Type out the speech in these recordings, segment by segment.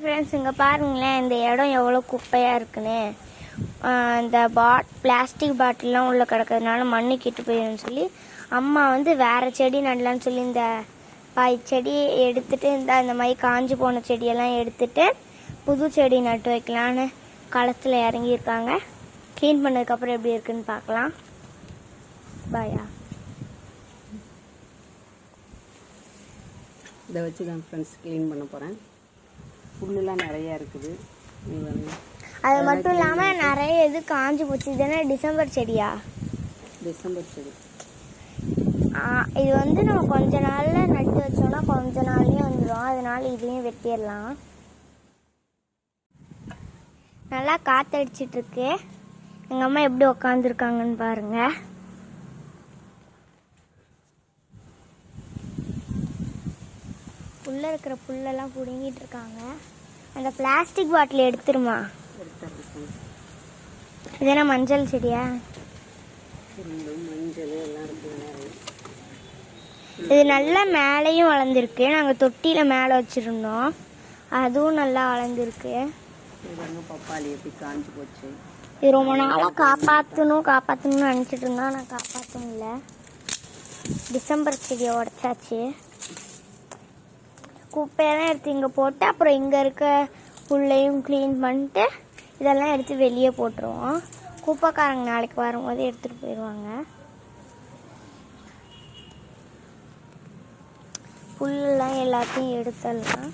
Friends இங்கே பாருங்களேன் இந்த இடம் எவ்வளோ குப்பையாக இருக்குன்னு. இந்த பாட் பிளாஸ்டிக் பாட்டிலெலாம் உள்ளே கிடக்கிறதுனால மண்ணு கெட்டு போயிடும்னு சொல்லி அம்மா வந்து வேறு செடி நடலான்னு சொல்லி இந்த பாய் செடி எடுத்துகிட்டு இந்த இந்த மாதிரி காஞ்சு போன செடியெல்லாம் எடுத்துட்டு புது செடி நட்டு வைக்கலான்னு களத்தில் இறங்கியிருக்காங்க. க்ளீன் பண்ணதுக்கப்புறம் எப்படி இருக்குன்னு பார்க்கலாம். பாயா இதை வச்சு தான் ஃப்ரெண்ட்ஸ் க்ளீன் பண்ண போகிறேன் புல்லுலாம் நிறையா இருக்குது. அது மட்டும் இல்லாமல் நிறைய இது காஞ்சு போச்சு. இது என்ன டிசம்பர் செடியா? டிசம்பர் செடி. இது வந்து நம்ம கொஞ்ச நாள்ல நட்டு வச்சோம்னா கொஞ்ச நாள்லயே வந்துடும் அதனால இதையும் வெட்டிடலாம். நல்லா காத்தடிச்சிட்டு இருக்கு. எங்க அம்மா எப்படி உக்காந்துருக்காங்கன்னு பாருங்க. உள்ள இருக்கிற புல்லெல்லாம் பிடுங்கிட்டு இருக்காங்க அந்த பிளாஸ்டிக் பாட்டில் எடுத்துருமா? எடுத்துருக்கேன் இது என்ன மஞ்சள் செடியா? இது நல்லா மேலேயும் வளர்ந்துருக்கு. நாங்கள் தொட்டியில் மேலே வச்சுருந்தோம். அதுவும் நல்லா வளர்ந்துருக்கு. இது வந்து பப்பாளி எப்படி காஞ்சு போச்சு. இது ரொம்ப நாளாக காப்பாற்றணும் காப்பாற்றணும்னு நினச்சிட்டு இருந்தோம். நான் காப்பாற்ற முடியல டிசம்பர் செடியை உடச்சாச்சு. குப்பையெல்லாம் எடுத்து இங்கே போட்டு அப்புறம் இங்கே இருக்க புல்லையும் க்ளீன் பண்ணிட்டு இதெல்லாம் எடுத்து வெளியே போட்டுருவோம். குப்பைக்காரங்க நாளைக்கு வரும்போது எடுத்துகிட்டு போயிடுவாங்க. புல்லெல்லாம் எல்லாத்தையும் எடுத்துடலாம்.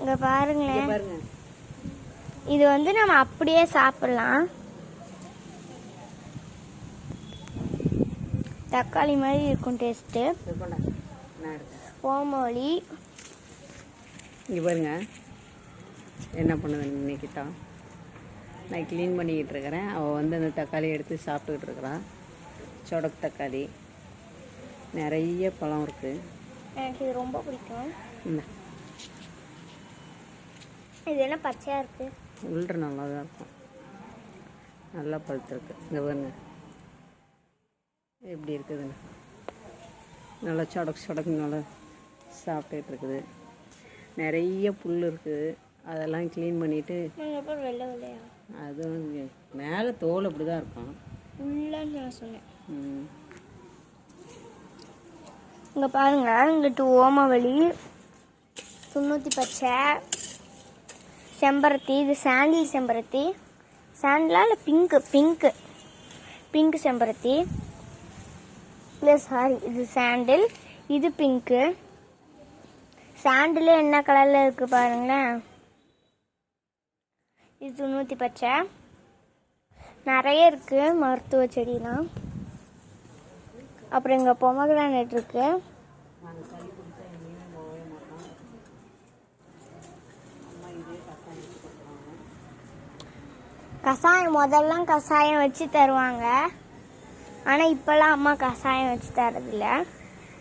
இங்கே பாருங்களேன். பாருங்க. இது வந்து நம்ம அப்படியே சாப்பிடலாம். தக்காளி மாதிரி இருக்கும் டேஸ்ட்டு ஓமொழி இங்கே பாருங்க. என்ன பண்ணுது நிக்கிட்டா நான் க்ளீன் பண்ணிக்கிட்டு இருக்கிறேன். அவள் வந்து அந்த தக்காளி எடுத்து சாப்பிட்டுக்கிட்டு இருக்கிறான் சொடக்கு தக்காளி. நிறைய பழம் இருக்குது எனக்கு இது ரொம்ப பிடிக்கும். இந்த இது என்ன பச்சையாக இருக்கு? உள்ள நல்லா தான் இருக்கும். நல்லா பழுத்துருக்கு. இங்கே பாருங்க. எப்படி இருக்குதுன்னு நல்லா சொடக்கு சொடக்கு நல்லா சாப்பிட்டுட்டு இருக்குது நிறைய புல் இருக்குது அதெல்லாம் க்ளீன் பண்ணிவிட்டு அதுவும் மேலே தோல் அப்படி தான் இருக்கும். உள்ளன்னு நான் சொன்னேன். ம். இங்கே பாருங்க இங்கிட்டு ஓமவழி துண்ணூற்றி பச்சை செம்பருத்தி இது சாண்டில் செம்பருத்தி. சாண்டிலா இல்லை பிங்க்கு பிங்க்கு பிங்க் செம்பருத்தி. இல்லை சாரி இது சாண்டில் இது பிங்க்கு. சாண்டிலே என்ன கலரில் இருக்குது பாருங்களேன். இது துண்ணூற்றி பச்சை. நிறைய இருக்குது மருத்துவ செடிலாம். அப்புறம் இங்கே பொமக்ரானட் இருக்குது கஷாயம் முதல்லாம் கஷாயம் வச்சு தருவாங்க. ஆனால் இப்போல்லாம் அம்மா கஷாயம் வச்சு தரதில்ல.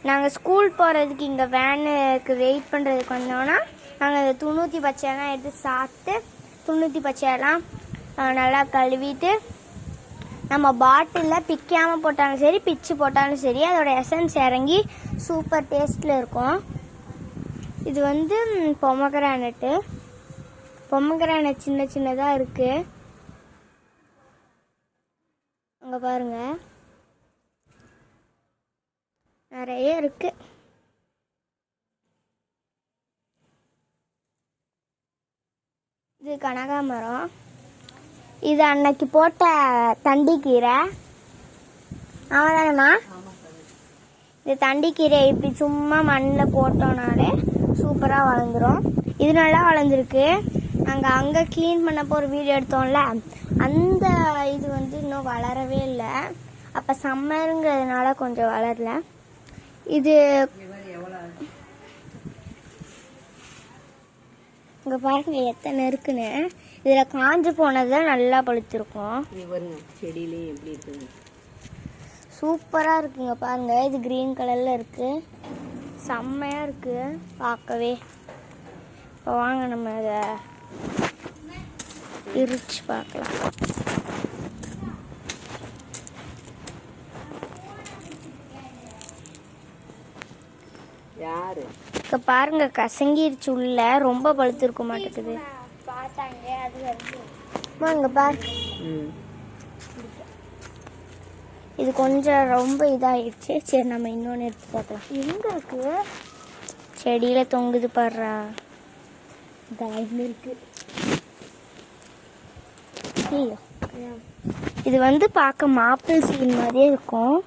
நாங்கள் ஸ்கூல் போகிறதுக்கு இங்கே வேனுக்கு வெயிட் பண்ணுறதுக்கு வந்தோன்னா நாங்கள் இந்த துண்ணூற்றி பச்சையெல்லாம் எடுத்து சாப்பிட்டு துண்ணூற்றி பச்சையெல்லாம் நல்லா கழுவிட்டு நம்ம பாட்டிலில் பிக்காமல் போட்டாலும் சரி பிச்சு போட்டாலும் சரி அதோட எசன்ஸ் இறங்கி சூப்பர் டேஸ்ட்டில் இருக்கும். இது வந்து பொமக்ரானட்டு. பொமக்ரானட் சின்ன சின்னதாக இருக்குது அங்கே பாருங்க. நிறைய இருக்கு. இது கனகாமரம் இது அன்னைக்கு போட்ட தண்டிக்கீரை ஆமாதானம்மா இது தண்டிக்கீரை இப்படி சும்மா மண்ணில் போட்டோம்னாலே சூப்பராக வளர்ந்துரும். இது நல்லா வளர்ந்துருக்கு. நாங்கள் அங்கே க்ளீன் பண்ணப்போ ஒரு வீடியோ எடுத்தோம்ல அந்த இது வந்து இன்னும் வளரவே இல்லை. அப்போ சம்மருங்கிறதுனால கொஞ்சம் வளரல. இது இங்கே பாருங்க எத்தனை இருக்குன்னு. இதில் காஞ்சு போனது தான் நல்லா பழுத்திருக்கும். செடியிலையும் எப்படி இருக்குது சூப்பராக இருக்குங்க பாருங்க இது க்ரீன் கலரில் இருக்கு. செம்மையாக இருக்கு பார்க்கவே. இப்போ வாங்க நம்ம இதை பிரிச்சு பார்க்கலாம் இப்போ பாருங்க கசங்கிருச்சு உள்ள. ரொம்ப பழுத்திருக்க மாட்டேங்குது. இங்கே பாரு. இது கொஞ்சம் ரொம்ப இதாயிடுச்சு சரி நம்ம இன்னொன்று எடுத்து பார்க்கலாம். எங்க இருக்கு? செடியில தொங்குது பாடுறா இருக்கு. இது வந்து பார்க்க மாப்பிள் சீன் மாதிரியே இருக்கும்.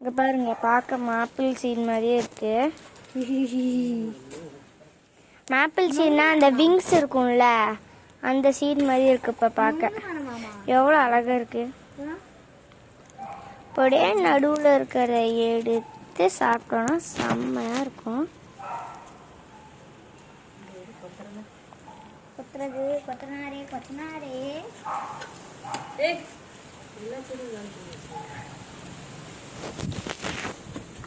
இங்க பாருங்க பார்க்க மாப்பிள் சீன் மாதிரியே இருக்கு. மாப்பிள் சீன்னா அந்த விங்ஸ் இருக்கும்ல அந்த சீன் மாதிரி இருக்கு இப்ப பார்க்க. எவ்வளோ அழகா இருக்கு. அப்படியே நடுவில் இருக்கிற எடுத்து சாப்பிட்டோன்னா செம்மையா இருக்கும். கொத்துறது கொத்தனாரே கொத்தனாரே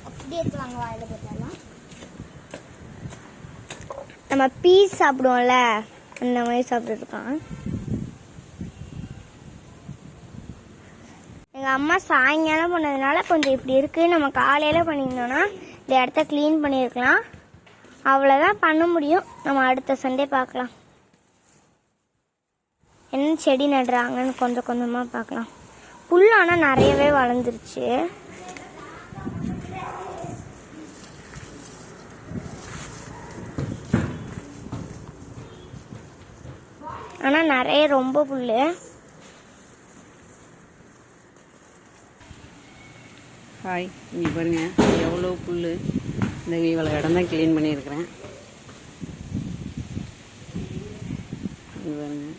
அப்படியே எடுத்துவாங்க வாயில போட்டாலும் நம்ம பீஸ் சாப்பிடுவோம்ல அந்த மாதிரி சாப்பிட்டுருக்கான் எங்கள் அம்மா சாயங்காலம் பண்ணதுனால கொஞ்சம் இப்படி இருக்குது நம்ம காலையில் பண்ணியிருந்தோன்னா இந்த இடத்த க்ளீன் பண்ணியிருக்கலாம். அவ்வளோதான் பண்ண முடியும். நம்ம அடுத்த சண்டே பார்க்கலாம். என்ன செடி நடுறாங்கன்னு கொஞ்சம் கொஞ்சமாக பார்க்கலாம். புல் ஆனால் நிறையவே வளர்ந்துருச்சு. ஆனால் நிறைய ரொம்ப புல் ஹாய் இங்கே பாருங்கள் எவ்வளோ புல் இந்த இவ்வளோ இடம் தான் க்ளீன் பண்ணியிருக்கிறேன். பாருங்கள்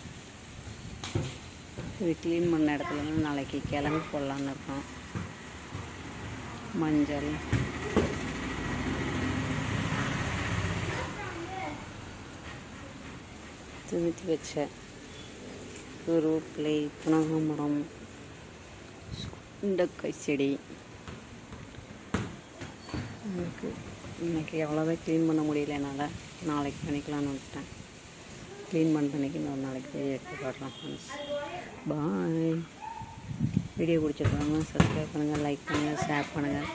இது க்ளீன் பண்ண இடத்துல நாளைக்கு கிழங்கு போடலான்னு இருக்கோம். மஞ்சள். துணித்து வச்ச கருவேப்பிலை புனகமரம் சுண்டக்காய் செடி. எனக்கு இன்னைக்கு எவ்வளோதான் க்ளீன் பண்ண முடியல என்னால் நாளைக்கு பண்ணிக்கலாம்னு விட்டேன் க்ளீன் பண்ணுற அன்னைக்கு இன்னொரு நாளைக்கு போய் எடுத்து காட்டலாம் ஃப்ரெண்ட்ஸ் பாய் வீடியோ பிடிச்சிருக்காங்க சப்ஸ்கிரைப் பண்ணுங்கள் லைக் பண்ணுங்கள் ஷேர் பண்ணுங்கள்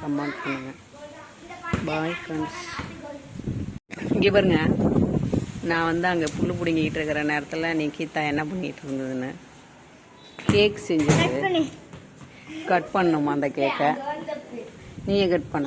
கமெண்ட் பண்ணுங்கள் பாய் ஃப்ரெண்ட்ஸ் இங்கே பாருங்க நான் வந்து அங்கே புல் பிடுங்கிக்கிட்டு இருக்கிற நேரத்தில் நீ கீதா என்ன பண்ணிகிட்டு இருந்ததுன்னு கேக் செஞ்சது. கட் பண்ணணுமா அந்த கேக்கை நீயே கட் பண்ண.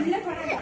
¡Mira para allá!